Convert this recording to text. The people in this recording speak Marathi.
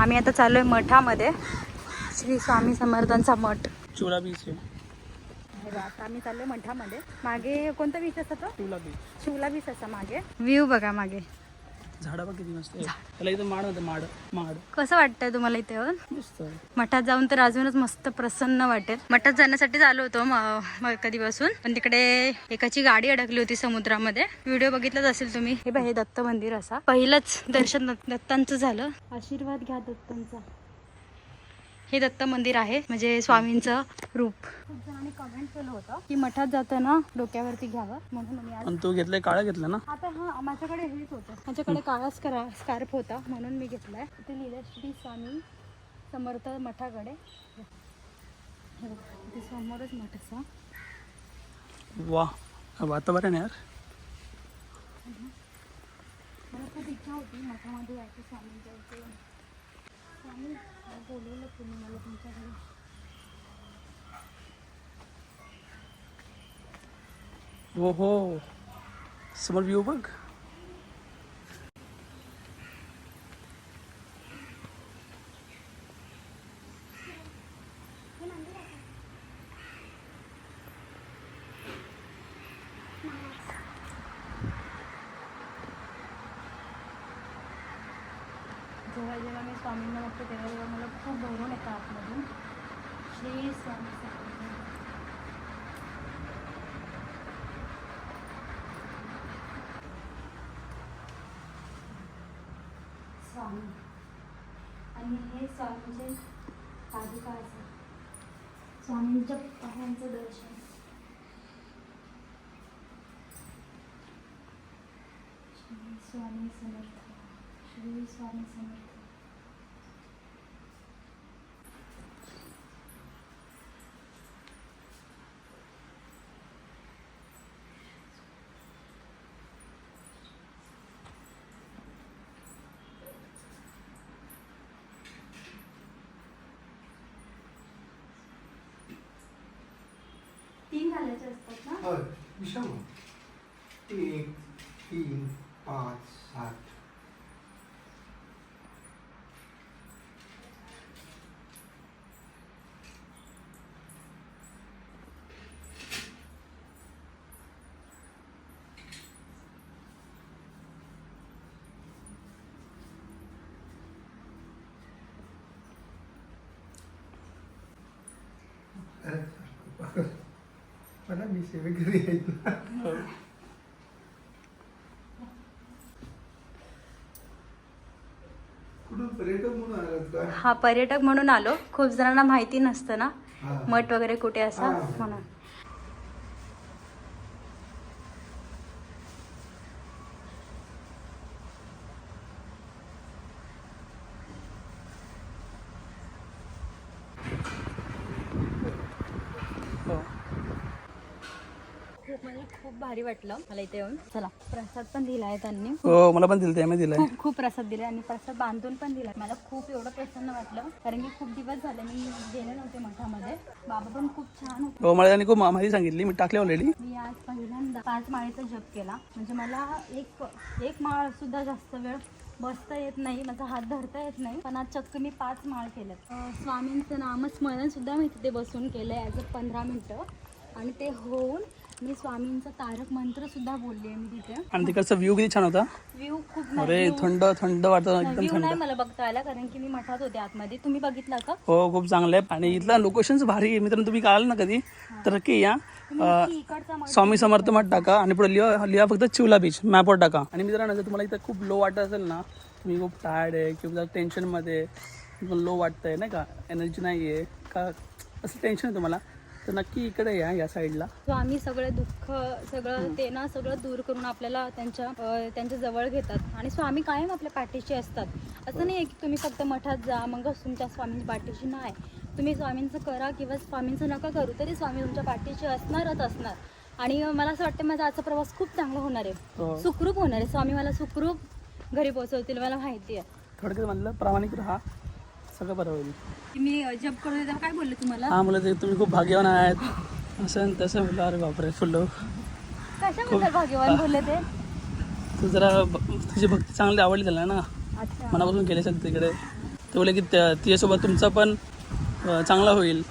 आम्ही आता चाललोय मठामध्ये. श्री स्वामी समर्थांचा मठ. चुला बीच आहे. आता आम्ही चाललोय मठामध्ये. मागे कोणता बीच असा तो? चुला बीच शिवला बीच असा मागे. व्ह्यू बघा मागे. झाडा बघ किती मस्त आहे त्याला इथं माड होतं माड माड. कसं वाटतंय तुम्हाला इथे येऊन? मस्त मठात जाऊन तर अजूनच मस्त प्रसन्न वाटेल. मठात जाण्यासाठी आलो होतो म- म- कधीपासून. पण तिकडे एकाची गाडी अडकली होती समुद्रामध्ये. व्हिडिओ बघितलाच असेल तुम्ही. हे बघा हे दत्त मंदिर असा. पहिलंच दर्शन दत्त- दत्तांचं झालं. आशीर्वाद घ्या दत्तांचा. हे दत्त मंदिर आहे म्हणजे स्वामींचं रूप. खूप जणांनी कमेंट केलं होतं की मठात जाताना डोक्यावरती घ्यावं म्हणून मी आज आणि तू घेतलंय काळं घेतलं ना? आता हा माझ्याकडे हेच होतं. माझ्याकडे काळा स्करा स्कार्फ होता म्हणून मी घेतलाय. इथे लिहिलं श्री स्वामी समर्थ मठाकडे. हे बघा, इथे समोरच मठ असा. वा वातावरण यार. मला खूप इच्छा होती मठामध्ये जायची स्वामींच्या इथे स्वामी बोलवलं तुम्ही मला तुमच्याकडे हो हो समोर व्ह्यू बघ. जेव्हा जेव्हा मी स्वामींना बघते तेव्हा तेव्हा मला खूप भरून येतं आतमधून. श्री स्वामी स्वामी. आणि हे स्वामींचे पादुका असं स्वामींच्या पायांचं दर्शन. श्री स्वामी समर्थ. श्री स्वामी समर्थ तीन घालायचे असतात ना? होय विषम. एक तीन पाच सात अरे, मला मी सेवेकरी आहेत ना कुठून पर्यटक म्हणून आलात का? हा पर्यटक म्हणून आलो. खूप जणांना माहिती नसतं ना. मठ वगैरे कुठे असा. म्हणून हो खूप भारी वाटलं मला इथे येऊन. चला प्रसाद पण दिलाय त्यांनी. हो मला पण दिलं त्यामध्ये दिलंय. खूप खूप प्रसाद दिलाय आणि प्रसाद बांधून पण दिलाय. मला खूप एवढं प्रसन्न वाटलं कारण की खूप दिवस झाले मी गेले नव्हते मठामध्ये. बाबा पण खूप छान होते. हो मला त्यांनी खूप माहिती सांगितली मी टाकली ऑलरेडी मी आज पहिल्यांदा पाच माळेचा जप केला. म्हणजे मला एक एक माळ सुद्धा जास्त वेळ बसता येत नाही माझा हात धरता येत नाही. पण आज चक्क मी पाच माळ केल्यात अं, स्वामींचं नामस्मरण सुद्धा मी तिथे बसून केलं ॲज अ पंधरा मिनटं. आणि ते होऊन मी स्वामींचा तारक मंत्र सुद्धा बोलली मी तिथे. आणि तिकडचा व्ह्यू किती छान होता? व्ह्यू खूप अरे थंड थंड वाटतं एकदम व्ह्यू नाही थंड मला बघता आला कारण की मी मठात होते आतमध्ये. तुम्ही बघितला का? हो खूप चांगलं आहे. आणि इथला लोकेशन्स भारी आहे. मित्रांनो तुम्ही आल ना कधी? तर नक्की या तुम्ही अं, नक्की इकडचा मठ स्वामी समर्थ मठ टाका. आणि पुढे लिहा लिहा फक्त चिवला बीच मॅपवर टाका. आणि मित्रांनो जर तुम्हाला इथं खूप लो वाटत असेल ना तुम्ही खूप टायर्ड आहे किंवा टेन्शनमध्ये लो वाटतंय नाही का? एनर्जी नाही आहे का? असं टेन्शन आहे तुम्हाला. तर नक्की इकडे या या साईडला. स्वामी सगळं दुःख सगळं ते ना सगळं दूर करून आपल्याला त्यांच्या अं, त्यांच्या जवळ घेतात. आणि स्वामी कायम आपल्या पाठीशी असतात. असं नाही आहे की तुम्ही फक्त मठात जा मगच तुमच्या स्वामींच्या पाठीशी नाही. तुम्ही स्वामींचं करा किंवा स्वामींचं नका करू तरी स्वामी तुमच्या पाठीशी असणारच असणार. आणि मला असं वाटतं माझा आजचा प्रवास खूप चांगला होणार आहे. हो. सुखरूप होणार आहे. स्वामी मला सुखरूप घरी पोहोचवतील मला माहिती आहे. थोडक्यात म्हणलं प्रामाणिक राहा. सगळं बरं होईल. मी तेव्हा काय बोलले तुम्हाला? हा मुलं ते तुम्ही खूप भाग्यवान आहेत. असं आणि तसं म्हटलं अरे बापरे फुलं. कशाबद्दल भाग्यवान बोलले ते? तू जरा ब- तुझी भक्ती चांगली आवडली त्याला ना. अच्छा. मनापासून केली असेल तिकडे. ते बोले की त्या- तिच्यासोबत तुमचा पण अं, चांगला होईल.